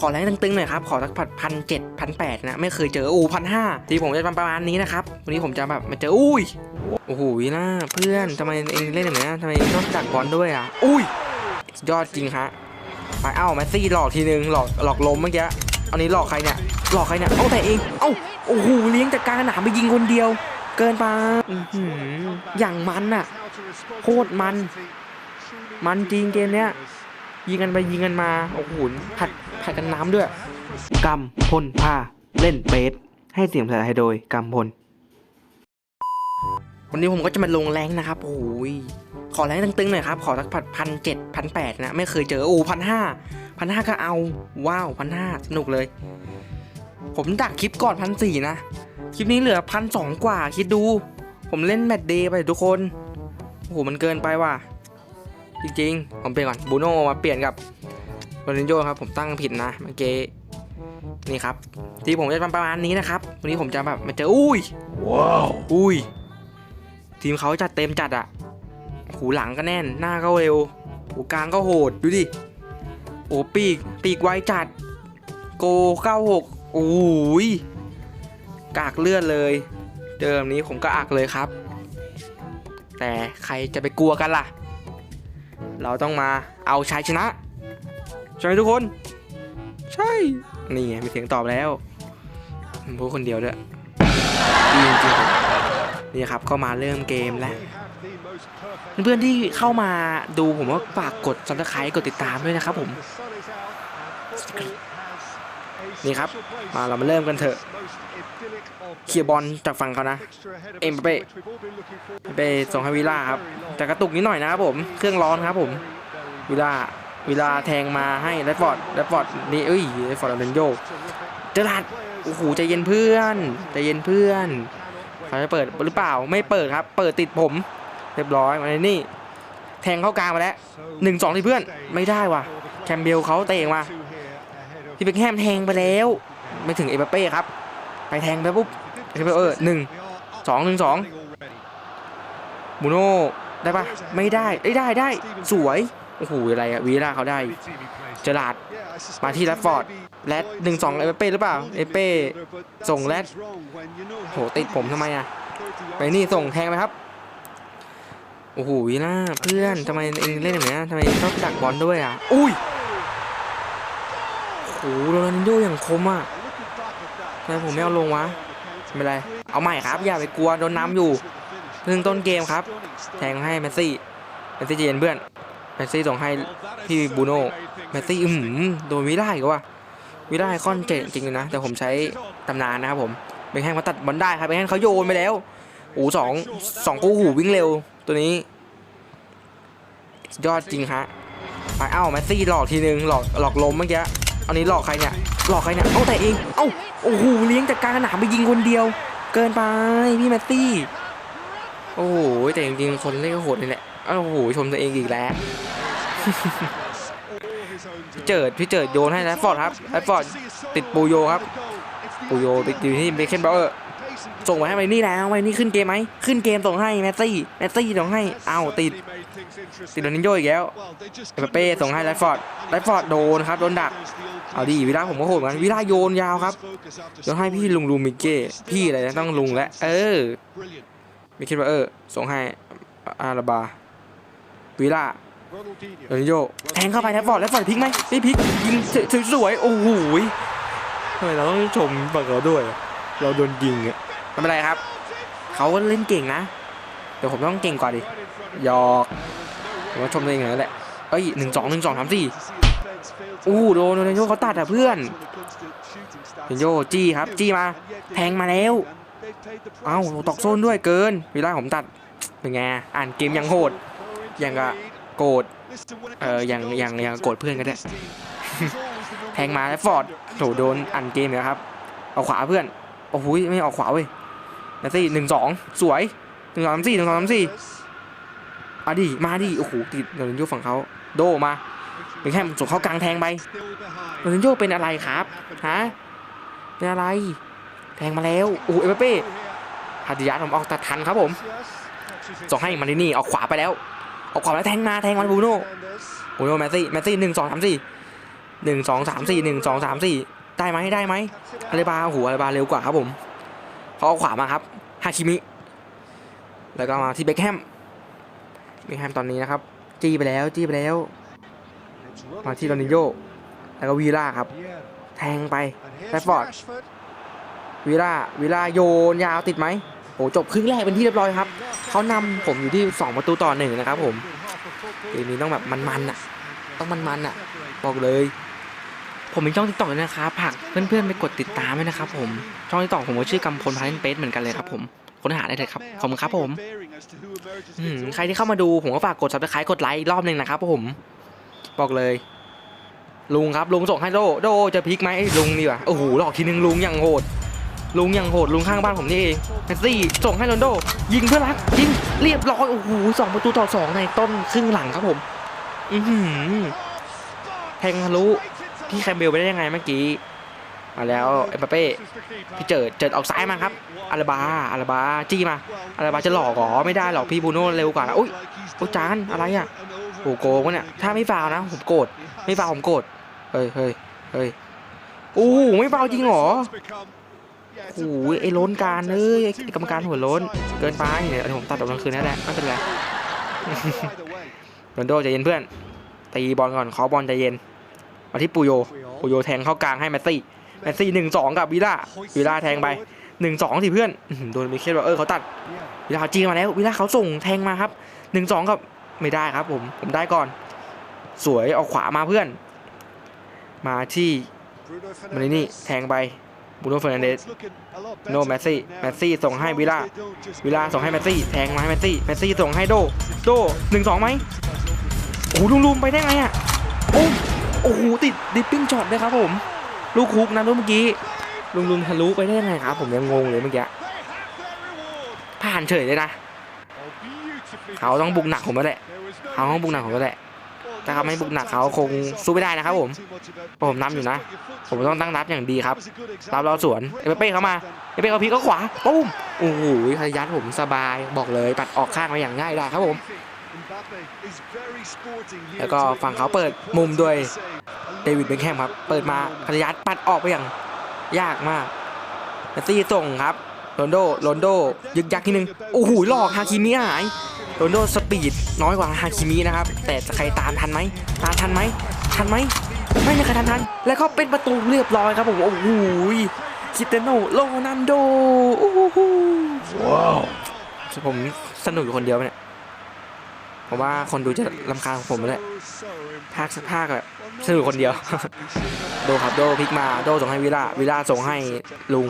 ขอแรงตึงๆหน่อยครับ ขอสักพันพันเจ็ดพันแปดนะ ไม่เคยเจอ อู้พันห้าที่ผมจะประมาณนี้นะครับ วันนี้ผมจะแบบมาเจอ อุ้ย โอ้โหน่าเพื่อนทำไมเองเล่นอย่างนี้ทำไมต้องดักบอลด้วยอะ อุ้ย ยอดจริงฮะ ไปเอ้าแมสซี่หลอกทีนึง หลอกหลอกล้มเมื่อกี้อันนี้หลอกใครเนี่ย หลอกใครเนี่ย เอ้าแต่เอง เอ้า โอ้โห เลี้ยงจากกลางสนามไปยิงคนเดียว เกินไปอื้อหืออย่างมันอะ โคตรมัน มันจริงเกมเนี้ย ยิงกันไปยิงกันมาโอ้โหผัดผัดกันน้ำด้วยกำพลพาเล่นเบสให้เสียงภาษาไทยโดยกำพล วันนี้ผมก็จะมาลงแรงนะครับ โอ้ยขอแรงตึงๆหน่อยครับ ขอสักพันพันเจ็ดพันแปดนะ ไม่เคยเจอ โอ้พันห้าพันห้าก็เอา ว้าวพันห้าสนุกเลย ผมดักคลิปก่อนพันสี่นะ คลิปนี้เหลือพันสองกว่า คิดดู ผมเล่นแมตช์เดย์ไปทุกคน โอ้โหมันเกินไปว่ะ จริงๆ ผมเปลี่ยนก่อนบูโน่มาเปลี่ยนกับโรนัลโยครับ ผมตั้งผิดนะเมื่อกี้นี่ครับ ที่ผมจะประมาณนี้นะครับ วันนี้ผมจะแบบมาเจออุ้ยว้าวอุ้ย ทีมเขาจัดเต็มจัดอะหูหลังก็แน่นหน้าก็เร็วหูกลางก็โหดดูดิโอ้ปีกปีกไวจัด โก96โอ้ยกากเลือดเลยเจอแบบนี้ผมก็อักเลยครับ แต่ใครจะไปกลัวกันล่ะ เราต้องมาเอาชัยชนะใช่ไหมทุกคน ใช่ นี่ไงมีเสียงตอบแล้วผมพูดคนเดียวด้วยดีจริงๆนี่ครับก็มาเริ่มเกมแล้ว เพื่อนที่เข้ามาดูผมว่าฝากกด subscribe กดติดตามด้วยนะครับผม นี่ครับ มาเรามาเริ่มกันเถอะ เคลียร์บอลจากฝั่งเขานะ เอ็มเป้ไปส่งให้วิล่าครับ แต่กระตุกนิดหน่อยนะครับผม เครื่องร้อนครับผม วิล่าวิล่าแทงมาให้แรดฟอร์ดแรดฟอร์ดนี่เอ้ยแรดฟอร์ดเรนโยเจอราดโอ้โหใจเย็นเพื่อนใจเย็นเพื่อนเขาจะเปิดหรือเปล่าไม่เปิดครับ เปิดติดผม เรียบร้อยมาในนี่ แทงเข้ากลางมาแล้วหนึ่งสองที่เพื่อนไม่ได้ว่ะแคมเบลเขาเตะมาพี่เบคแฮมแทงไปแล้ว ไม่ถึงเอเปเป้ครับ ไปแทงไปปุ๊บเอเปเออหนึ่งสองหนึ่งสองบูโน่ได้ปะไม่ได้เอ้ได้ได้สวยโอ้โหอะไรอะวีล่าเขาได้เจอราดมาที่แรดฟอร์ดแรดหนึ่งสองเอเปเป้หรือเปล่าเอเป้ส่งแรดโหติดผมทำไมอะไปนี่ส่งแทงไปครับโอ้โหวีล่าเพื่อนทำไมเองเล่นอย่างนี้ทำไมต้องดักบอลด้วยอะอุ้ยโอ้โหโรนัลโดอย่างคมอะ ทำไมผมไม่เอาลงวะไม่เป็นไร เอาใหม่ครับ อย่าไปกลัวโดนน้ำอยู่เพิ่งต้นเกมครับ แทงให้เมสซี่เมสซี่เจนเพื่อนเมสซี่ส่งให้พี่บูโน่เมสซี่อืมโดนวิล่าอีกว่ะวิล่าไอคอนเจ๋งจริงนะ แต่ผมใช้ตำนานนะครับผมเบคแฮมมาตัดบอลได้ครับเบคแฮมเขาโยนไปแล้วโอ้สองสองกู้หูวิ่งเร็วตัวนี้ ยอดจริงฮะไปเอ้าแมสซี่หลอกทีนึงหลอกหลอกล้มเมื่อกี้ อันนี้หลอกใครเนี่ย หลอกใครเนี่ย เอาแต่เอง เอ้า โอ้โห เลี้ยงจากกลางสนามไปยิงคนเดียว เกินไป พี่แมตตี้ โอ้โห แต่จริงๆ คนเล่นก็โหดนี่แหละโอ้โห ชมตัวเองอีกแล้ว พี่เจิด พี่เจิดโยนให้แรดฟอร์ดครับแรดฟอร์ดติดปูโยครับ ปูโยติดอยู่ที่เบคเคนเบลเออร์ ส่งไปให้ไปนี่แล้วไปนี่ขึ้นเกมไหมขึ้นเกมส่งให้แมสซี่แมสซี่ส่งให้เอ้าติดติดโดนินโยอีกแล้วเอเปเป้ส่งให้แรฟอร์ดแรฟอร์ดโดนครับโดนดักเอาดีวิล่าผมก็โหดเหมือนกันวิล่าโยนยาวครับโยนให้พี่ลุงลูมิเก้พี่อะไรนะต้องลุงแล้วเออไม่คิดว่าเออส่งให้อาราบาวิล่าโดนินโยแทงเข้าไปแรฟอร์ดแรฟอร์ดพลิกไหมไม่พลิกยิงสวยๆโอ้โหทำไมเราต้องชมฝั่งเราด้วย เราโดนยิงอะไม่เป็นไรครับ เขาก็เล่นเก่งนะ เดี๋ยวผมต้องเก่งกว่าดิหยอกผมว่าชมตัวเองอย่างนั้นแหละเอ้ยหนึ่งสองหนึ่งสองสามสี่อู้โดนโดนโยเขาตัดอะเพื่อนโดนโยจี้ครับ จี้มา แทงมาแล้ว เอ้าตอกโซนด้วยเกินเวลาผมตัดเป็นไงอ่านเกมยังโหดยังกะโกรธเออยังยังยังโกรธเพื่อนก็ได้แทงมาแล้วฟอร์ดโถโดนอ่านเกมนะครับ เอาขวาเพื่อน โอ้โหไม่ออกขวาเว้ยนาซี่หนึ่งสองสวยหนึ่งสองสามสี่หนึ่งสองสามสี่อะดิมาดิโอ้โหติดโดนโยฝั่งเขาโดมาเป็นแค่ส่งเข้ากลางแทงไปโรนัลโยเป็นอะไรครับฮะเป็นอะไร แทงมาแล้วโอ้โหเอเปเป้ฮาดิยาผมออกตัดทันครับผมส่งให้มารินี่ออกขวาไปแล้วออกขวาแล้วแทงมาแทงมาบูโน่บูโน่แมสซี่แมสซี่หนึ่งสองสามสี่หนึ่งสองสามสี่หนึ่งสองสามสี่ ได้ไหมได้ไหมอะไรบาโอ้โหอะไรบาเร็วกว่าครับผมเขาเอาขวามาครับฮาคิมิแล้วก็มาที่เบคแฮมเบคแฮมตอนนี้นะครับ จี้ไปแล้วจี้ไปแล้ว มาที่โรนิโยแล้วก็วีล่าครับ แทงไปแรชฟอร์ดวีล่าวีล่าโยนยาวติดไหมโอ้จบครึ่งแรกเป็นที่เรียบร้อยครับเขานำผมอยู่ที่ 2 ประตูต่อหนึ่งนะครับผมเกมนี้ต้องแบบมันๆอะ ต้องมันๆอะ บอกเลย ผมมีช่องติ๊กต็อกด้วยนะครับฝากเพื่อนๆไปกดติดตามด้วยนะครับผมช่องติ๊กต็อกผมก็ชื่อกำพลพาเลนเปสเหมือนกันเลยครับผมค้นหาได้เลยครับขอบคุณครับผมอืมใครที่เข้ามาดูผมก็ฝากกดซับสไครต์กดไลค์อีกรอบหนึ่งนะครับผมบอกเลย ลุงครับลุงส่งให้โดโดจะพลิกไหมเอ้ยลุงดีกว่าโอ้โหหลอกทีนึงลุงอย่างโหด ลุงอย่างโหดลุงข้างบ้านผมนี่เองเมสซี่ส่งให้โรนลโด ยิงเพื่อรักยิงเรียบร้อยโอ้โหสองประตูต่อสองในต้นครึ่งหลังครับผม อือหือแทงทะลุ พี่แคมเบลไปได้ยังไงเมื่อกี้ มาแล้วเอ็มบัปเป้พี่เจิดเจิดออกซ้ายมาครับอาราบาอาราบาจี้มาอาราบาจะหลอกเหรอไม่ได้หรอกพี่บูโน่เร็วกว่าอุ้ยโอ้ยจานอะไรอะโอ้โกงวะเนี่ยถ้าไม่ฟาวนะผมโกรธไม่ฟาวผมโกรธเฮ้ยเฮ้ยเฮ้ยโอ้ไม่ฟาวจริงเหรอโอ้โหไอ้ล้นการเอ้ยไอ้กรรมการหัวล้น เกินไปเนี่ยเดี๋ยวผมตัดออกกลางคืนนั่นแหละไม่เป็นไรโรนโดใจเย็นเพื่อนตีบอลก่อนขอบอลใจเย็น มาที่ปูโย ปูโยแทงเข้ากลางให้แมสซี่ แมสซี่หนึ่งสองกับวิล่า วิล่าแทงไปหนึ่งสองสิเพื่อนอื้อหือโดนมิเคลว่าเออเขาตัด วิล่าจีมาแล้ว วิล่าเขาส่งแทงมาครับหนึ่งสองกับไม่ได้ครับผมผมได้ก่อน สวยเอาขวามาเพื่อน มาที่มานี่แทงไปบูโน่เฟอร์นันเดสโนแมสซี่แมสซี่ส่งให้วิล่าวิล่าส่งให้แมสซี่แทงมาให้แมสซี่แมสซี่ส่งให้โด โดหนึ่งสองไหมโอ้โหลุมๆไปได้ไงอะโอ้โอ้โหติดดิปปิ้งช็อตเลยครับผม ลูกคุกนะลูกเมื่อกี้ ลุมลุมทะลุไปได้ยังไงครับ ผมยังงงเลยเมื่อกี้ผ่านเฉยเลยนะเขาต้องบุกหนักผมแล้วแหละเขาต้องบุกหนักผมแล้วแหละถ้าเขาไม่บุกหนักเขาคงสู้ไม่ได้นะครับผมผมนำอยู่นะ ผมต้องตั้งรับอย่างดีครับรับเราสวนเอเป้เข้ามาเอเป้เขาพีก็ขวาปุ้มโอ้โหขยันผมสบายบอกเลยปัดออกข้างมาอย่างง่ายได้ครับผม แล้วก็ฝั่งเขาเปิดมุมด้วยเดวิดเบคแฮมครับ เปิดมาขยันปัดออกไปอย่างยากมากเมสซี่ส่งครับโรนโดโรนโดยึกยักทีนึงโอ้โหหลอกฮาคิมิหายโรนโดสปีดน้อยกว่าฮาคิมินะครับ แต่จะใครตามทันไหมตามทันไหมทันไหมไม่มีใครทันทัน แล้วก็เป็นประตูเรียบร้อยครับผม โอ้โหคริสเตยโนโรนัลโดโอ้โหว้าวผมสนุกอยู่คนเดียวเนี่ย ผมว่าคนดูจะรำคาญของผมเลยภาคภาคแบบสนุกคนเดียว โดครับโดพลิกมาโดส่งให้วิล่าวิล่าส่งให้ลุง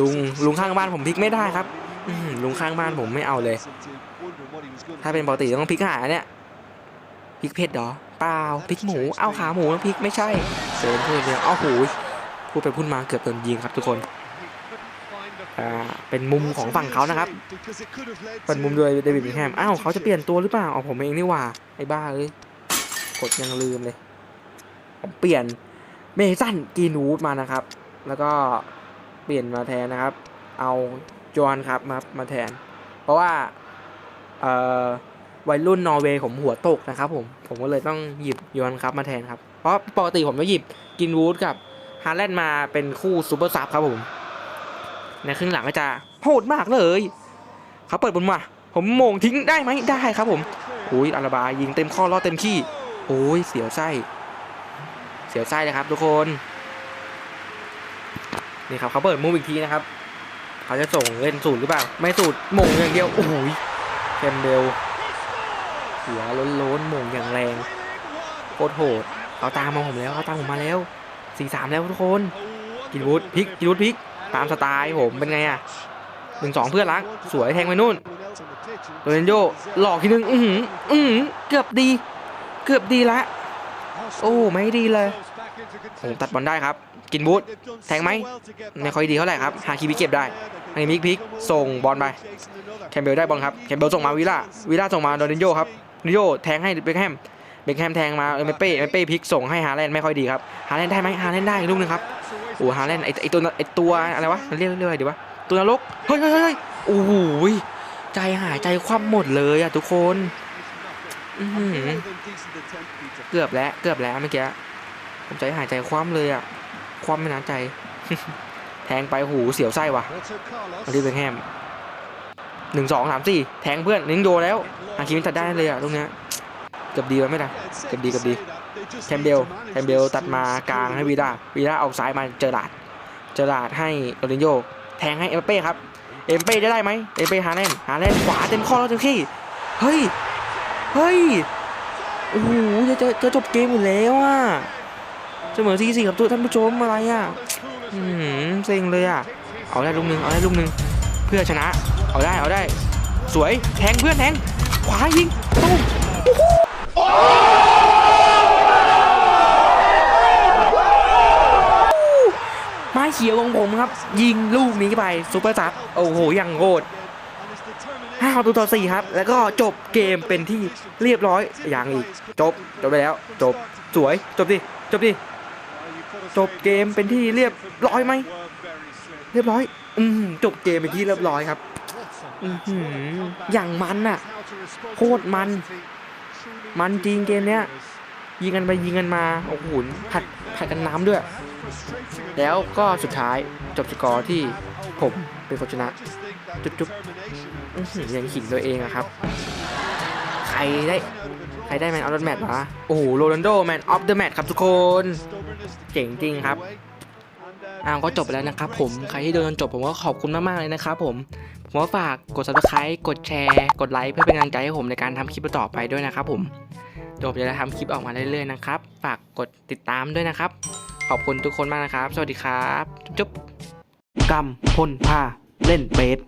ลุงลุงข้างบ้านผมพลิกไม่ได้ครับอื้อหือลุงข้างบ้านผมไม่เอาเลย ถ้าเป็นปกติต้องพลิกหาเนี่ยพลิกเผ็ดเหรอเปล่าพลิกหมูเอาขาหมูแล้วพลิกไม่ใช่เดินพูดเนี่ยเอาหูยพูดไปพูดมาเกือบโดนยิงครับทุกคนอ่า เป็นมุมของฝั่งเขานะครับเป็นมุมโดยเดวิดบิงแฮมอ้าวเขาจะเปลี่ยนตัวหรือเปล่าเอาผมเองนี่ว่าไอ้บ้าเลยกดยังลืมเลย ผมเปลี่ยนเมสันกีนวูดมานะครับ แล้วก็เปลี่ยนมาแทนนะครับ เอาจอห์นครับมามาแทน เพราะว่าเอ่อวัยรุ่นนอร์เวย์ผมหัวตกนะครับผมผมก็เลยต้องหยิบยอนครับมาแทนครับ เพราะปกติผมจะหยิบกินวูดกับฮาร์แลนด์มาเป็นคู่ซูเปอร์ซับครับผม ในครึ่งหลังก็จะโหดมากเลยเขาเปิดบอลมา ผมโมงทิ้งได้ไหมได้ครับผมอุ้ยอาราบายิงเต็มข้อล้อเต็มขี้โอ้ยเสียวไส้ เสียวไส้เลยครับทุกคนนี่ครับเขาเปิดมุมอีกทีนะครับเขาจะส่งเล่นสูตรหรือเปล่า ไม่สูตรหม่งอย่างเดียวโอ้โหแคมเบลหัวโล้นๆหม่งอย่างแรงโคตรโหดเขาตามมาผมแล้วเขาตามผมมาแล้วสี่สามแล้วทุกคนกินวูดพลิกกินวูดพลิก ตามสไตล์ผมเป็นไงอะหนึ่งสองเพื่อนรัก สวยแทงไปนู่นโรนัลโยหลอกทีนึงอือหืออือหือเกือบดี เกือบดีละโอ้ไม่ดีเลยผมตัดบอลได้ครับ กินบูทแทงไหมไม่ค่อยดีเท่าไหร่ครับฮาคิมิเก็บได้ฮาคิมิพลิกส่งบอลไปแคมเบลได้บอลครับแคมเบลส่งมาวิล่าวิล่าส่งมาโดนินโยครับโดนินโยแทงให้เบคแฮมเบคแฮมแทงมาเอเมเป้เอเมเป้พลิกส่งให้ฮาแลนด์ไม่ค่อยดีครับฮาแลนด์ได้ไหมฮาแลนด์ได้ลูกหนึงครับ โอ้ฮาแลนด์ไอไอตัวไอตัวอะไรวะมันเรียกเรียกอะไรดีวะตัวนรกเฮ้ยเฮ้ยเฮ้ยโอ้โหใจหายใจคว่ำหมดเลยอะทุกคนเกือบแล้วเกือบแล้วเมื่อกี้ผมใจหายใจคว่ำเลยอะคว่ำไม่นานใจ แทงไปหูเสียวไส้ว่ะมาดิเบคแฮมหนึ่งสองสามสี่แทงเพื่อนนิ้งโดแล้วอาคิมิตัดได้เลยอะตรงเนี้ยเกือบดีไว้ไหมล่ะเกือบดีเกือบดี แคมเบลแคมเบลตัดมากลางให้วีดาวีดาเอาซ้ายมาเจอหลาดเจอหลาดให้โรนินโยแทงให้เอ็มเป้ครับเอ็มเป้จะได้ไหมเอ็มเป้หาแนด์หาแนด์ขวาเต็มข้อแล้วเต็มที่เฮ้ยเฮ้ยโอ้โหจะจะจะจบเกมอยู่แล้วอะเสมอสี่สี่กับตัวท่านผู้ชมอะไรอะอืมเซ็งเลยอะเอาได้ลูกหนึ่งเอาได้ลูกหนึ่งเพื่อชนะ เอาได้เอาได้ สวยแทงเพื่อนแทงขวายิงตุ้มไม้ เขียวของผมครับ ยิงลูกนี้ไปซูเปอร์ซับโอ้โหยังโหดห้าตัวต่อสี่ครับ แล้วก็จบเกมเป็นที่เรียบร้อยอย่างอีก จบ จบไปแล้ว จบสวย จบดิ จบดิ จบเกมเป็นที่เรียบร้อยไหม เรียบร้อย อืมจบเกมเป็นที่เรียบร้อยครับ อือหืออย่างมันน่ะโคตรมัน มันจริงเกมเนี้ย ยิงกันไปยิงกันมาโอ้โหผัดผัดกันน้ำด้วย แล้วก็สุดท้ายจบสกอร์ที่ผมเป็นคนชนะ จุ๊บจุ๊บอื้อหือยังขิงตัวเองอะครับ ใครได้ใครได้แมนออฟเดอะแมตช์วะโอ้โหโรนัลโดแมนออฟเดอะแมตช์ครับทุกคน เจ๋งจริงครับอ้าวก็จบไปแล้วนะครับผมใครที่ดูจนจบผมก็ขอบคุณมาก ๆ เลยนะครับผม ผมก็ฝากกด subscribe กดแชร์ กดไลค์เพื่อเป็นกำลังใจให้ผมในการทำคลิปต่อไปด้วยนะครับผม เดี๋ยวผมจะทำคลิปออกมาเรื่อยๆนะครับ ฝากกดติดตามด้วยนะครับ ขอบคุณทุกคนมากนะครับ สวัสดีครับ จุ๊บกำพลพาเล่นเบส